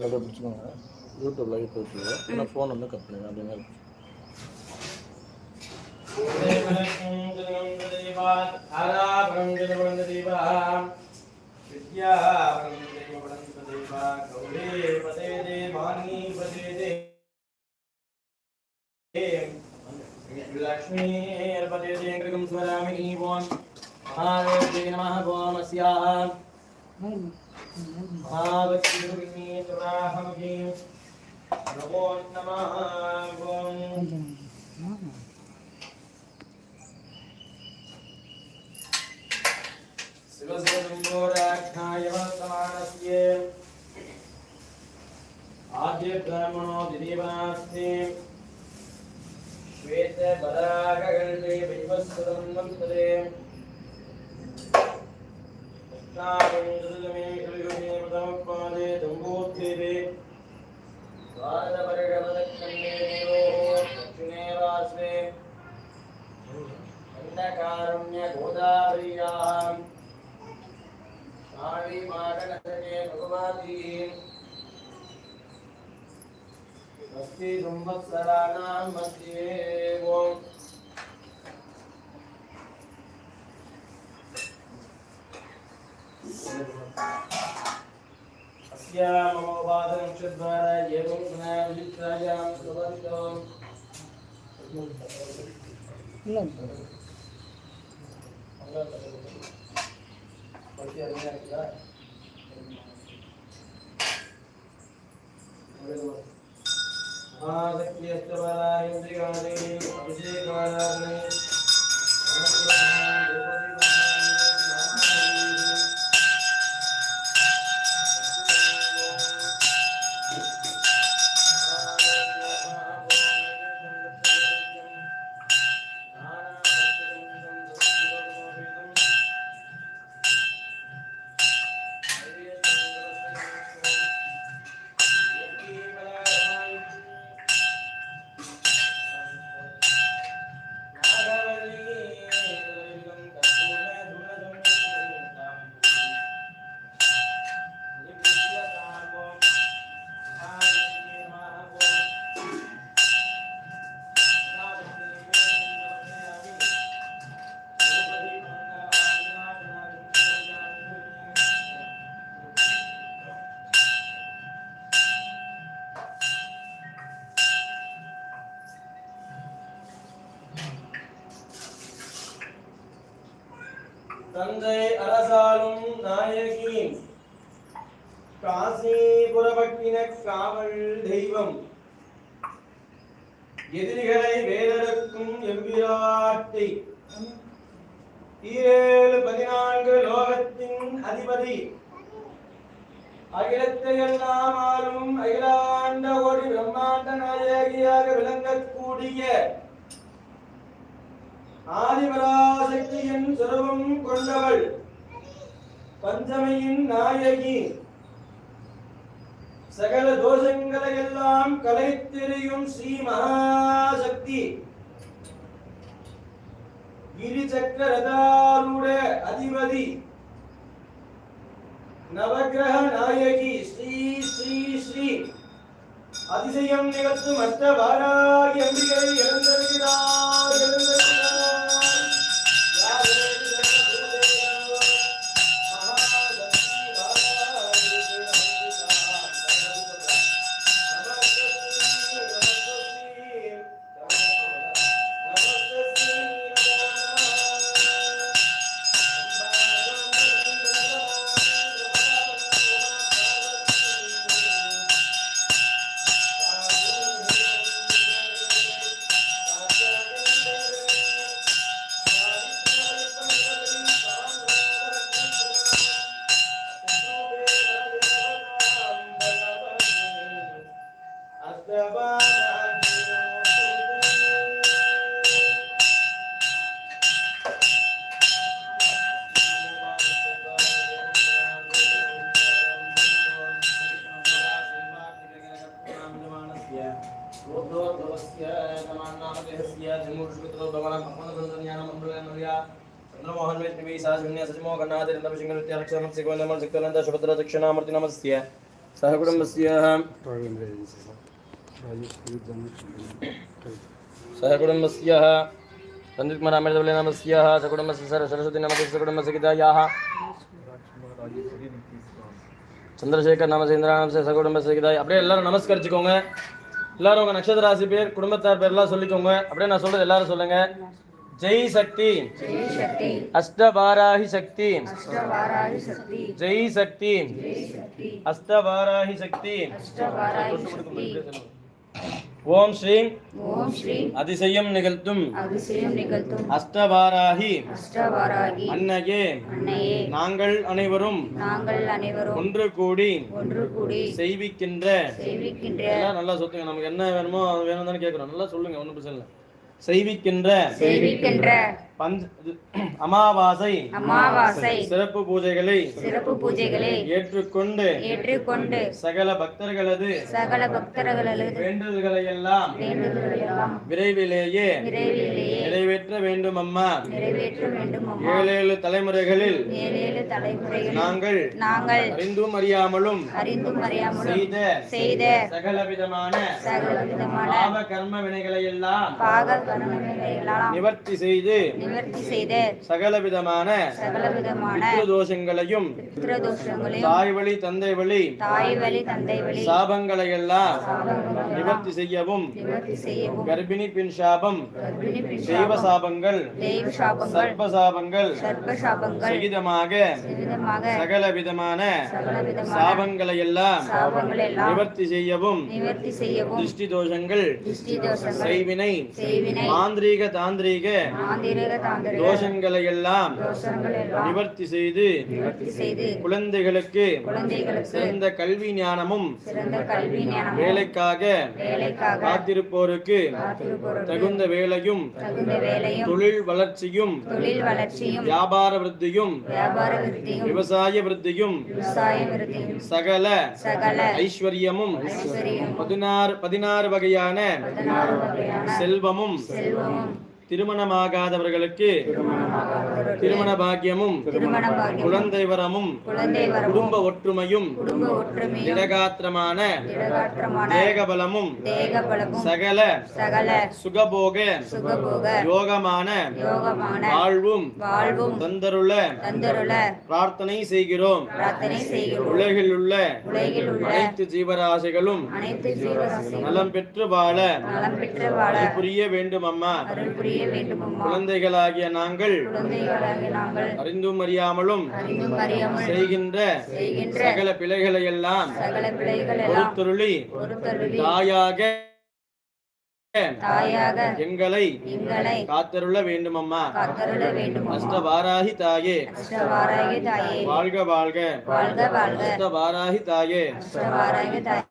அப்படியே பிடிச்சிக்கோங்க YouTube live போயிட்டு ஆனால் ஃபோன் வந்து கட் பண்ணுங்க அப்படியே இருக்கும் வித்யா லக்ஷ்மீர்பதேதேங்கிருகம் ஸ்மராமி ஓம் மகாதேவி நம ஓம் அஸ்யாம் नमो नमः आद्य ब्राह्मणो दिदेवास्ते श्वेतबलाकगल्पे विश्वस्तदं वन्तते भगवती संवत्सराणां मध्ये ओम् अस्यामोपादनक्षद्वारा एवं गुणायुक्तायां प्रवर्तितम् महाशक्तियस्तबलायन्द्रिकादेवी अभिषेकाराधने। தந்தை அரசாலும் நாயகி காசிபுரபட்டின காவல் தெய்வம். எதிரிகளை வேதருக்கும் எம்பிராட்டி. ஈரேழு பதினான்கு லோகத்தின் அதிபதி. அகிலத்தை எல்லாம் ஆளும் அகிலாண்ட கோடி பிரம்மாண்ட நாயகியாக விளங்கக்கூடிய ஆதிபராசக்தியின் சுரபம் கொண்டவள். பஞ்சமையின் நாயகி. சகல தோஷங்களை எல்லாம் கலைத்தெறியும் ஸ்ரீ மகாசக்தி. கிரிச்சக்கர ரதாரூட அதிபதி. நவகிரக நாயகி. ஸ்ரீ ஸ்ரீ ஸ்ரீ. அதிசயம் நிகழ்த்தும் அஷ்டபாராகி அம்பிகை எழுந்திருக்கிறார் எழுந்திருக்கிறார் चंद्रमोहन वैष्णवी साजन्य सजमो गणाधिरंद विशंकर नित्याक्षरम सिगोनमल सिक्तनंद सुभद्र दक्षिणामूर्ति नमस्ते सहकुटुम्बस्य सहकुटुम्बस्य सञ्जित्कुमारामृतवल्लिनमस्य सकुटुम्बस्य सर सरस्वती नमस्य सकुटुम्बस्य गीतायाः சந்திரசேகர் நமசேந்திரா நமசே சகுடும்பசே கிதாய் அப்படியே எல்லாரும் நமஸ்கரிச்சுக்கோங்க எல்லாரும் உங்க நட்சத்திர ராசி பேர் குடும்பத்தார் பேர்லாம் சொல்லிக்கோங்க. அப்படியே நான் சொல்றது எல்லாரும் சொல்லுங்க. ஜெய் சக்தி. அஷ்டபாராகி சக்தி. ஜெய் சக்தி. அஷ்டபாராகி சக்தி. ஓம் ஸ்ரீம் ஓம் ஸ்ரீ அதிசயம் நிகழ்த்தும். அஷ்டவாராகி. அன்னையே. அன்னையே. நாங்கள் அனைவரும் நாங்கள் அனைவரும் ஒன்று கூடி ஒன்று கூடி செய்விக்கின்ற நல்லா சொல்லுங்க நமக்கு என்ன வேணுமோ வேணும் தானே கேட்குறோம். நல்லா சொல்லுங்க ஒன்றும் பிரச்சனை இல்லை. செய்விக்கின்ற சேவிக்கின்ற பஞ்ச அமாவாசை. அமாவாசை. சிறப்பு பூஜைகளை சிறப்பு பூஜைகளை ஏற்றுக்கொண்டு ஏற்றுக்கொண்டு சகல பக்தர்களது சகல பக்தர்களது வேண்டுதல்களை எல்லாம் விரைவிலேயே விரைவிலேயே நிறைவேற்ற வேண்டும் அம்மா நிறைவேற்ற வேண்டும் அம்மா ஏழேழு தலைமுறைகளில் ஏழேழு தலைமுறைகளில் நாங்கள் நாங்கள் அறிந்தும் அறியாமலும் அறிந்தும் அறியாமலும் செய்த செய்த சகல விதமான சகல விதமான பாவ கர்ம வினைகளை எல்லாம் பாக கரணங்களையெல்லாம் நிவர்த்தி செய்து நிவர்த்தி செய்த சகல விதமான சகல விதமான தோஷங்களையும் தாய் வழி தந்தை வழி தாய் வழி தந்தை வழி சாபங்களை எல்லாம் நிவர்த்தி செய்யவும் கர்ப்பிணி பெண் சாபம் தெய்வ சாபங்கள் தெய்வ சாபங்கள் சகிதமாக சகல விதமான சாபங்களை எல்லாம் நிவர்த்தி செய்யவும் திருஷ்டி தோஷங்கள் செய்வினை மாந்திரீக தாந்திரிக தோஷங்களை எல்லாம் நிவர்த்தி செய்து குழந்தைகளுக்கு சிறந்த கல்வி ஞானமும் வேலைக்காக காத்திருப்போருக்கு தகுந்த வேலையும் தொழில் வளர்ச்சியும் வியாபார விருத்தியும் விவசாய விருத்தியும் சகல ஐஸ்வர்யமும் ஐஸ்வர்யம் பதினாறு பதினாறு வகையான செல்வமும் திருமணமாகாதவர்களுக்கு திருமண பாக்கியமும் குழந்தை வரமும் குடும்ப ஒற்றுமையும் திடகாற்றமான தேகபலமும் தேக பலமும் சகல சகல சுகபோக யோகமான வாழ்வும் வாழ்வும் தந்தருள பிரார்த்தனை செய்கிறோம். உலகில் உள்ள அனைத்து ஜீவராசிகளும் அனைத்து ஜீவராசிகளும் நலம் பெற்று வாழ நலம் பெற்று வாழ புரிய வேண்டும் அம்மா புரிய வேண்டும் குழந்தைகளாகிய நாங்கள் அறிந்தும் அறியாமலும் செய்கின்ற சகல பிழைகளை எல்லாம் பொறுத்தருளி தாயாக தாயாக எங்களை எங்களை காத்தருள வேண்டும் அம்மா காத்தருள வேண்டும் அம்மா அஷ்டபாராகி தாயே. வாழ்க வாழ்க. வாழ்க வாழ்க. தாயே. அஷ்டவாராகி தாயே.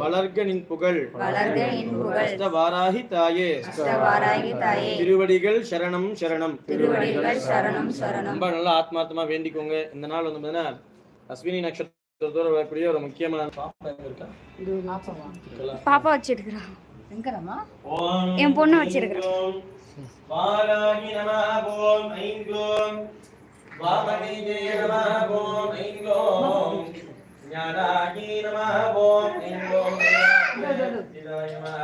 வளர்க நின் புகழ். வளர்க புகழ். அஷ்டபாராகி தாயே. அஷ்டவாராகி தாயே. திருவடிகள் சரணம் சரணம். திருவடிகள் சரணம் சரணம். ரொம்ப நல்லா ஆத்மார்த்தமா வேண்டிக்கோங்க. இந்த நாள் வந்து பார்த்தீங்கன்னா அஸ்வினி நட்சத்திரத்தோட வரக்கூடிய ஒரு முக்கியமான பாப்பா இருக்கா? பாப்பா என் பொண்ணு வச்சிருக்கிறேன். வாராகி நமः ஓம் ஐம் க்ளோம் வாமதேஜே நமः ஓம் ஐம் க்ளோம் ज्ञानायै नमः ॐ ह्रीं ॐ ज्ञानचिदाय नमः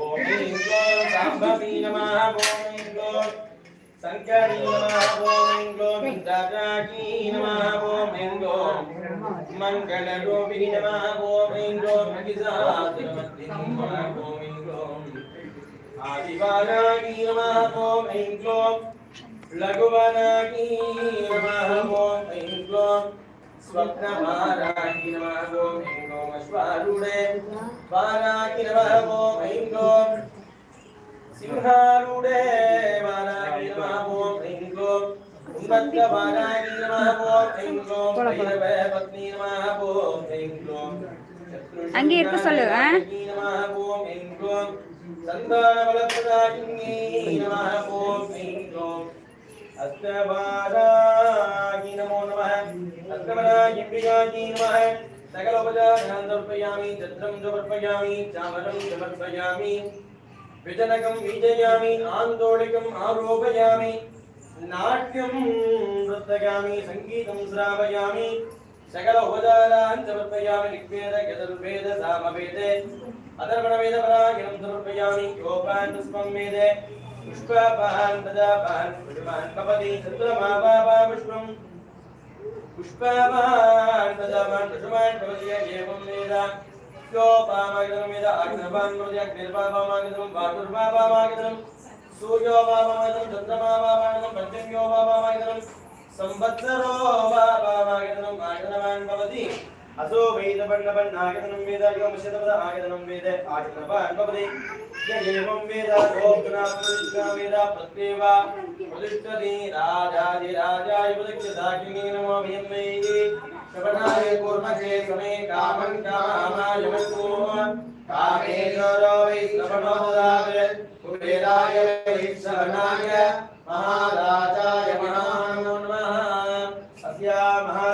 ॐ ह्रीं ॐ साम्भवी नमः ॐ ह्रीं ॐ शङ्करी नमः ॐ ह्रीं ॐ दादाकी नमः ॐ ह्रीं ॐ मङ्गलरूपिणी नमः ॐ ह्रीं ॐ विजातमन्दिनी नमः ॐ ह्रीं ॐ आदिवारागी नमः ॐ ह्रीं ॐ लघुवनागी नमः ॐ ह्रीं ॐ स्वप्नवाराहि नमः ओम ऐं ॐ अश्वारूढे वाराहि नमः ॐ ऐं ॐ सिंहारूढे वाराहि नमः ॐ ऐं ॐ उन्मत्तवाराहि नमः ॐ ऐं ॐ भैरवपत्नी नमः ॐ ऐं ॐ அங்கே இருக்க சொல்லு, ஆ? नमः ॐ ऐं सन्तानबलप्रदायिन्यै नमः नमो। अष्टवराहि प्रियाजी नमः। सकलोपचारान् समर्पयामि छत्रं समर्पयामि, चामरं समर्पयामि, विजनकं वीजयामि आन्दोलिकम् आरोपयामि, नाट्यं नर्तयामि, सङ्गीतं श्रावयामि सकल उपचारान् समर्पयामि ऋग्वेद यजुर्वेद सामवेदे अथर्वणवेद परायणं समर्पयामि योपान् पुष्पं वेदे पुष्पापान् प्रजापान् पुष्पान् कपति चतुरमापापा पुष्पम् पुष्पापान् प्रजापान् पुष्पान् कपति एवं वेद योपामागतं वेद अग्नपान् मृदि अग्निर्पापामागतं वातुर्पापामागतं सूर्योपापामागतं चन्द्रमापामागतं पञ्चम्योपापामागतं संवत्सरो वापामागतं आगतवान् भवति असो वेदवर्णवर्णागतनं वेद योमशतपद आगतनं वेद आगतवान् भवति य एवं वेद लोकनामृष्टा वेद प्रत्येव प्रतिष्ठति राजाधिराजाय प्रतिष्ठिताग्नि नमो भयम्मै श्रवणाय कुर्महे समे कामं कामाय मन्तो कामेश्वरो वै श्रवणो ददाते कुबेराय वै श्रवणाय महाराजाय नमो नमः अस्या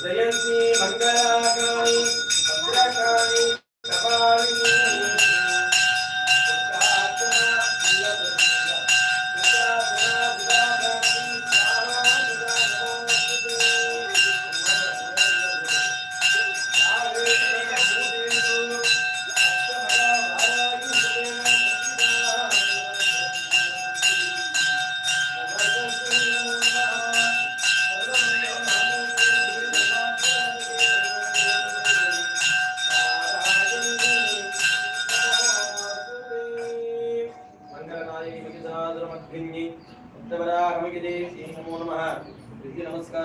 జయంతి మంగళాకారి